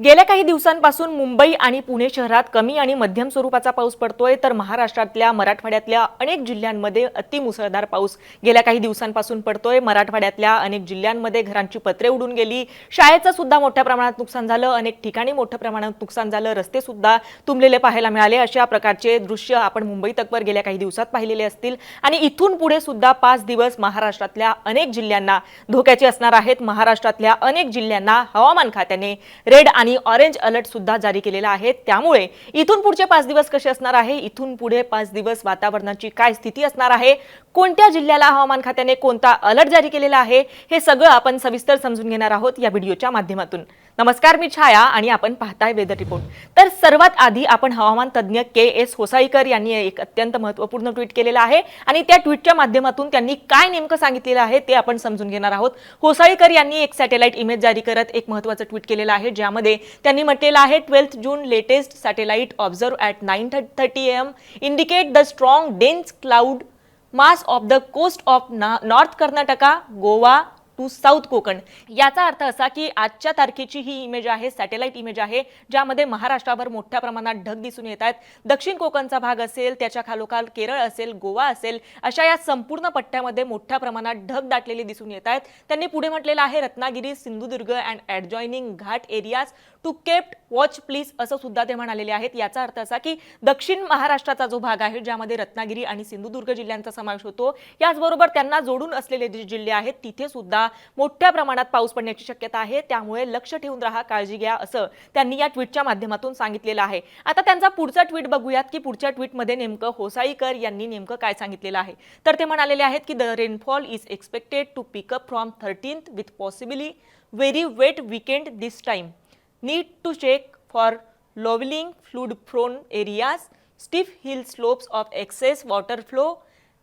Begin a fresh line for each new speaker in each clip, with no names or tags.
गेल्या काही दिवसांपासून मुंबई आणि पुणे शहरात कमी आणि मध्यम स्वरूपाचा पाऊस पडतोय. तर महाराष्ट्रातल्या मराठवाड्यातल्या अनेक जिल्ह्यांमध्ये अतिमुसळधार पाऊस गेल्या काही दिवसांपासून पडतोय. मराठवाड्यातल्या अनेक जिल्ह्यांमध्ये घरांची पत्रे उडून गेली. शाळेचं सुद्धा मोठ्या प्रमाणात नुकसान झालं. अनेक ठिकाणी मोठ्या प्रमाणात नुकसान झालं. रस्ते सुद्धा तुंबलेले पाहायला मिळाले. अशा प्रकारचे दृश्य आपण मुंबई तकवर गेल्या काही दिवसात पाहिलेले असतील. आणि इथून पुढे सुद्धा पाच दिवस महाराष्ट्रातल्या अनेक जिल्ह्यांना धोक्याचे असणार आहेत. महाराष्ट्रातल्या अनेक जिल्ह्यांना हवामान खात्याने रेड आणि ऑरेंज अलर्ट सुद्धा जारी केलेला आहे. त्यामुळे इथून पुढचे पाच दिवस कसे असणार आहे? इथून पुढे पाच दिवस वातावरणाची काय स्थिती असणार आहे? कोणत्या जिल्ह्याला हवामान खात्याने कोणता अलर्ट जारी केलेला आहे? हे सगळं आपण सविस्तर समजून घेणार आहोत या व्हिडिओच्या माध्यमातून. नमस्कार मी छाया आणि आपण पाहताय वेदर रिपोर्ट. तर सर्वात आधी आपण हवामान तज्ज्ञ के एस होसाईकर यांनी एक अत्यंत महत्त्वपूर्ण ट्विट केलेलं आहे आणि त्या ट्विटच्या माध्यमातून त्यांनी काय नेमकं सांगितलेलं आहे ते आपण समजून घेणार आहोत. होसाईकर यांनी एक सॅटेलाइट इमेज जारी करत एक महत्वाचं ट्विट केलेलं आहे ज्यामध्ये त्यांनी म्हटलेलं आहे twelfth June latest satellite observe at nine thirty AM indicate the strong dense cloud mass off the coast of north Karnataka Goa to south Konkan याचा अर्थ असा की आजच्या तारखेची ही इमेज आहे सॅटेलाइट इमेज आहे ज्यामध्ये महाराष्ट्रावर मोठ्या प्रमाणात ढग दिसून येत आहेत. दक्षिण कोकणचा भाग असेल त्याच्या खालोखाल केरळ असेल गोवा असेल अशा या संपूर्ण पट्ट्यामध्ये मोठ्या प्रमाणात ढग दाटलेले दिसून येत आहेत. त्यांनी पुढे म्हटलेलं आहे Ratnagiri Sindhudurg and adjoining ghat areas to kept watch please असं सुद्धा ते म्हणालेले आहेत. याचा अर्थ असा की दक्षिण महाराष्ट्राचा जो भाग आहे ज्यामध्ये रत्नागिरी आणि सिंधुदुर्ग जिल्ह्यांचा समावेश होतो याचबरोबर त्यांना जोडून असलेले जे जिल्हे आहेत तिथे सुद्धा मोठ्या प्रमाणात पाऊस पडण्याची शक्यता आहे. त्यामुळे लक्ष ठेवून राहा काळजी घ्या असं त्यांनी या ट्विटच्या माध्यमातून सांगितलेलं आहे. आता त्यांचा पुढचा ट्विट बघूयात की पुढच्या ट्विटमध्ये नेमकं होसाईकर यांनी नेमकं काय सांगितलेलं आहे. तर ते म्हणालेले आहेत की the rainfall is expected to pick up from thirteenth with possibly very wet weekend this time need to check for low lying flood prone areas steep hill slopes of excess water flow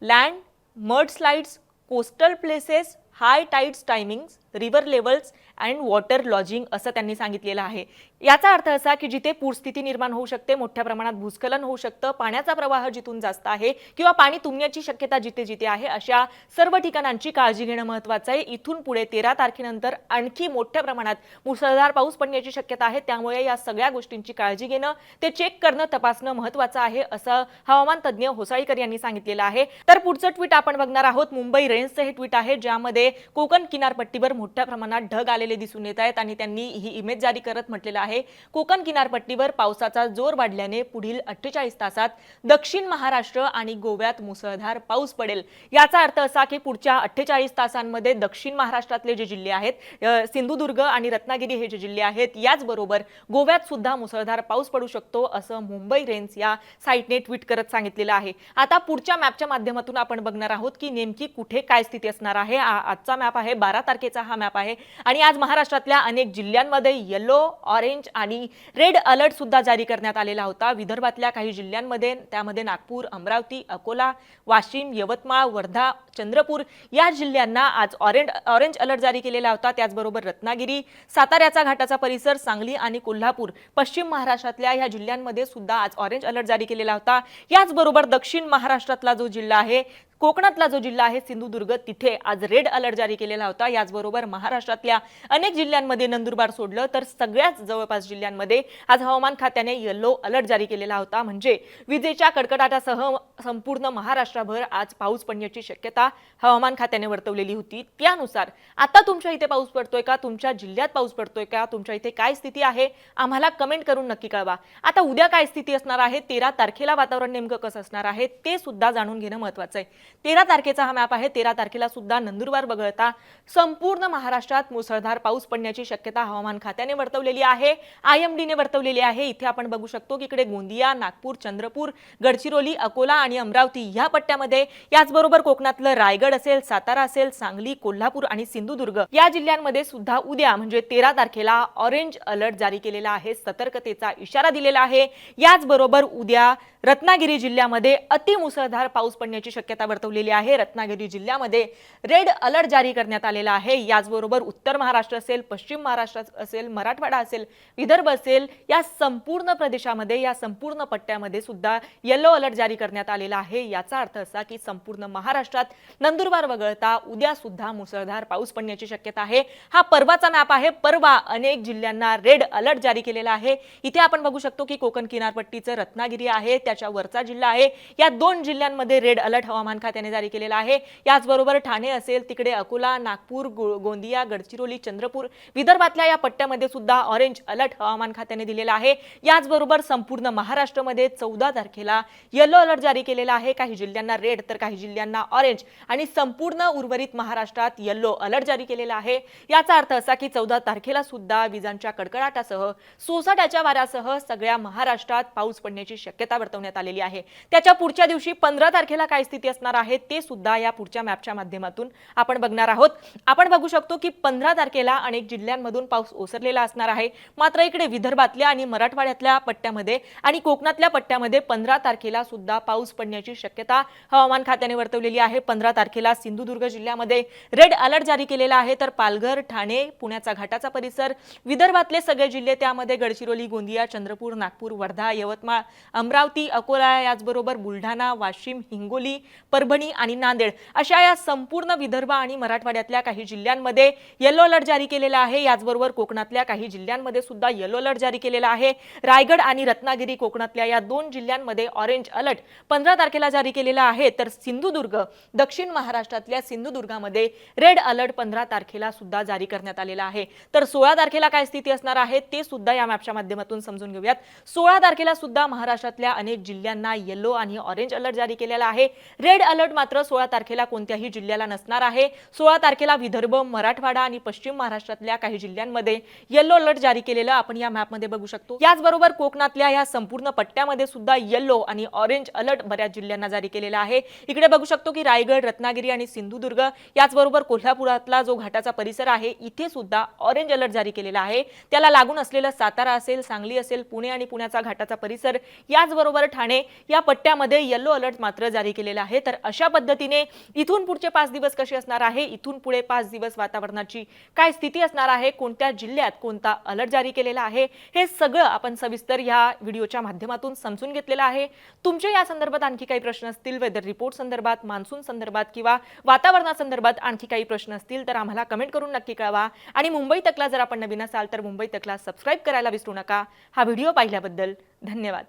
land land, slides coastal places high tides timings, river levels and water logging असं त्यांनी सांगितलेलं आहे. याचा अर्थ असा की जिथे पूरस्थिती निर्माण होऊ शकते मोठ्या प्रमाणात भूस्खलन होऊ शकतं पाण्याचा प्रवाह जिथून जास्त आहे किंवा पाणी तुंबण्याची शक्यता जिथे जिथे आहे अशा सर्व ठिकाणांची काळजी घेणं महत्त्वाचं आहे. इथून पुढे तेरा तारखेनंतर आणखी मोठ्या प्रमाणात मुसळधार पाऊस पडण्याची शक्यता आहे. त्यामुळे या सगळ्या गोष्टींची काळजी घेणं ते चेक करणं तपासणं महत्त्वाचं आहे असं हवामान तज्ज्ञ होसाळीकर यांनी सांगितलेलं आहे. तर पुढचं ट्विट आपण बघणार आहोत. मुंबई रेंजचं हे ट्विट आहे ज्यामध्ये कोकण किनारपट्टीवर मोठ्या प्रमाणात ढग आलेले दिसून येत आहेत आणि त्यांनी ही इमेज जारी करत म्हटलेलं आहे. कोकण किनारपट्टीवर पावसाचा जोर वाढल्याने पुढील अठ्ठेचाळीस तासात दक्षिण महाराष्ट्र आणि गोव्यात मुसळधार पाऊस पडेल. याचा अर्थ असा की पुढच्या अठ्ठेचाळीस तासांमध्ये दक्षिण महाराष्ट्रातले जे जिल्हे आहेत सिंधुदुर्ग आणि रत्नागिरी हे जे जिल्हे आहेत याचबरोबर गोव्यात सुद्धा मुसळधार पाऊस पडू शकतो असं मुंबई रेंज या साईटने ट्विट करत सांगितलेलं आहे. आता पुढच्या मॅपच्या माध्यमातून आपण बघणार आहोत की नेमकी कुठे काय स्थिती असणार आहे. आजचा मॅप आहे बारा तारखेचा हा मॅप आहे. आणि आज महाराष्ट्रातल्या अनेक जिल्ह्यांमध्ये येलो ऑरेंज आणि रेड अलर्ट सुद्धा जारी करण्यात आलेला होता. विदर्भातल्या काही जिल्ह्यांमध्ये त्यामध्ये नागपूर अमरावती अकोला वाशिम यवतमाळ वर्धा चंद्रपूर या जिल्ह्यांना आज ऑरेंज ऑरेंज अलर्ट जारी केलेला होता. त्याचबरोबर रत्नागिरी साताऱ्याचा घाटाचा परिसर सांगली आणि कोल्हापूर पश्चिम महाराष्ट्रातल्या ह्या जिल्ह्यांमध्ये सुद्धा आज ऑरेंज अलर्ट जारी केलेला होता. याचबरोबर दक्षिण महाराष्ट्रातला जो जिल्हा आहे कोकणातला जो जिल्हा आहे सिंधुदुर्ग तिथे आज रेड अलर्ट जारी केलेला होता. याचबरोबर महाराष्ट्रातल्या अनेक जिल्ह्यांमध्ये नंदुरबार सोडलं. तर सगळ्याच जवळपास जिल्ह्यांमध्ये आज हवामान खात्याने येलो अलर्ट जारी केलेला होता. म्हणजे विजेच्या कडकडाटासह संपूर्ण महाराष्ट्राभर आज पाऊस पडण्याची शक्यता हवामान खात्याने वर्तवलेली होती. त्यानुसार आता तुमच्या इथे पाऊस पडतोय का? तुमच्या जिल्ह्यात पाऊस पडतोय का? तुमच्या इथे काय स्थिती आहे? आम्हाला कमेंट करून नक्की कळवा. आता उद्या काय स्थिती असणार आहे? तेरा तारखेला वातावरण नेमकं कसं असणार आहे? ते सुद्धा जाणून घेणं महत्वाचं आहे. तेरा तारखेचा हा मॅप आहे. तेरा तारखेला सुद्धा नंदुरबार वगळता संपूर्ण महाराष्ट्रात मुसळधार पाऊस पडण्याची शक्यता हवामान खात्याने वर्तवलेली आहे. आय एम डीने वर्तवलेली आहे. इथे आपण बघू शकतो की इकडे गोंदिया नागपूर चंद्रपूर गडचिरोली अकोला आणि अमरावती या पट्ट्यामध्ये याचबरोबर कोकणातलं रायगड असेल सातारा असेल सांगली कोल्हापूर आणि सिंधुदुर्ग या जिल्ह्यांमध्ये सुद्धा उद्या म्हणजे तेरा तारखेला ऑरेंज अलर्ट जारी केलेला आहे. सतर्कतेचा इशारा दिलेला आहे. याचबरोबर उद्या रत्नागिरी जिल्ह्यामध्ये अतिमुसळधार पाऊस पडण्याची शक्यता वर्तवलेली आहे. रत्नागिरी जिल्ह्यामध्ये रेड अलर्ट जारी करण्यात आलेला आहे. याचबरोबर उत्तर महाराष्ट्र असेल पश्चिम महाराष्ट्र असेल मराठवाडा असेल विदर्भ असेल या संपूर्ण प्रदेशामध्ये या संपूर्ण पट्ट्यामध्ये सुद्धा येलो अलर्ट जारी करण्यात आलेला आहे. याचा अर्थ असा की संपूर्ण महाराष्ट्रात नंदुरबार वगळता उद्या सुद्धा मुसळधार पाऊस पडण्याची शक्यता आहे. हा परवाचा मॅप आहे. परवा अनेक जिल्ह्यांना रेड अलर्ट जारी केलेला आहे. इथे आपण बघू शकतो की कोकण किनारपट्टीचं रत्नागिरी आहे. त्याच्या वरचा जिल्हा आहे. या दोन जिल्ह्यांमध्ये रेड अलर्ट हवामान खात्याने जारी केलेला आहे. याचबरोबर ठाणे असेल तिकडे अकोला नागपूर गोंदिया गडचिरोली चंद्रपूर विदर्भातल्या या पट्ट्यामध्ये सुद्धा ऑरेंज अलर्ट हवामान खात्याने दिलेला आहे. याचबरोबर संपूर्ण महाराष्ट्रामध्ये चौदा तारखेला येलो अलर्ट जारी केलेला आहे. काही जिल्ह्यांना रेड तर काही जिल्ह्यांना ऑरेंज आणि संपूर्ण उर्वरित महाराष्ट्रात येलो अलर्ट जारी केलेला आहे. याचा अर्थ असा की चौदा तारखेला सुद्धा विजांच्या कडकडाटासह सोसाट्याच्या वाऱ्यासह सगळ्या महाराष्ट्रात पाऊस पडण्याची शक्यता वर्तवण्यात आलेली आहे. त्याच्या पुढच्या दिवशी पंधरा तारखेला काय स्थिती असणार आहे ते सुद्धा या पुढच्या मॅपच्या माध्यमातून आपण बघणार आहोत. आपण बघू शकतो की पंधरा तारखेला अनेक जिल्ह्यांमधून पाऊस ओसरलेला असणार आहे. मात्र इकडे विदर्भातल्या आणि मराठवाड्यातल्या पट्ट्यामध्ये आणि कोकणातल्या पट्ट्यामध्ये पंधरा तारखेला सुद्धा पाऊस पडण्याची शक्यता हवामान खात्याने वर्तवलेली आहे. पंधरा तारखेला सिंधुदुर्ग जिल्ह्यामध्ये रेड अलर्ट जारी केलेला आहे. तर पालघर ठाणे पुण्याचा घाटाचा परिसर विदर्भातले सगळे जिल्हे त्यामध्ये गडचिरोली गोंदिया चंद्रपूर नागपूर वर्धा यवतमाळ अमरावती अकोला याचबरोबर बुलढाणा वाशिम हिंगोली परभणी आणि नांदेड अशा या संपूर्ण विदर्भ आणि मराठवाड्यातल्या काही जिल्ह्यांमध्ये येलो अलर्ट जारी केलेला आहे. याचबरोबर कोकणातल्या काही जिल्ह्यांमध्ये सुद्धा येलो अलर्ट जारी केलेला आहे. रायगड आणि रत्नागिरी कोकणातल्या या दोन जिल्ह्यांमध्ये ऑरेंज अलर्ट पंधरा तारखेला जारी केलेला आहे. तर सिंधुदुर्ग दक्षिण महाराष्ट्रातल्या सिंधुदुर्गामध्ये रेड अलर्ट पंधरा तारखेला सुद्धा जारी करण्यात आलेला आहे. तर सोळा तारखेला काय स्थिती असणार आहे ते सुद्धा या मॅपच्या माध्यमातून समजून घेऊयात. सोळा तारखेला सुद्धा महाराष्ट्रातल्या अनेक जिल्ह्यांना येलो आणि ऑरेंज अलर्ट जारी केलेला आहे. रेड अलर्ट मात्र सोळा तारखेला कोणत्याही जिल्ह्याला नसणार आहे. सोळा तारखेला विदर्भ मराठवाडा आणि पश्चिम महाराष्ट्रातल्या काही जिल्ह्यांमध्ये येलो अलर्ट जारी केलेलं आपण या मॅपमध्ये बघू शकतो. याचबरोबर कोकणातल्या या संपूर्ण पट्ट्यामध्ये सुद्धा येल्लो आणि ऑरेंज अलर्ट बऱ्याच जिल्ह्यांना जारी केलेला आहे. इकडे बघू शकतो की रायगड रत्नागिरी आणि सिंधुदुर्ग याचबरोबर कोल्हापुरातला जो घाटाचा परिसर आहे इथे सुद्धा ऑरेंज अलर्ट जारी केलेला आहे. त्याला लागून असलेलं सातारा असेल सांगली असेल पुणे आणि पुण्याचा घाटाचा परिसर याचबरोबर ठाणे या पट्ट्यामध्ये येल्लो अलर्ट मात्र जारी केलेला आहे. तर अशा पद्धतीने इथून पुढचे पाच दिवस कसे असणार आहे? इथून पुढे पाच दिवस वातावरणाची काय स्थिती असणार आहे? कोणत्या जिल्ह्यात कोणता अलर्ट जारी केलेला आहे? हे सगळं आपण सविस्तर या व्हिडिओच्या माध्यमातून समजून घेतलेलं आहे. तुमचे या संदर्भात आणखी काही प्रश्न असतील वेदर रिपोर्ट संदर्भात मान्सून संदर्भात किंवा वातावरणासंदर्भात आणखी काही प्रश्न असतील तर आम्हाला कमेंट करून नक्की कळवा. आणि मुंबई तकला जर आपण नवीन असाल तर मुंबई तकला सबस्क्राईब करायला विसरू नका. हा व्हिडिओ पाहिल्याबद्दल धन्यवाद.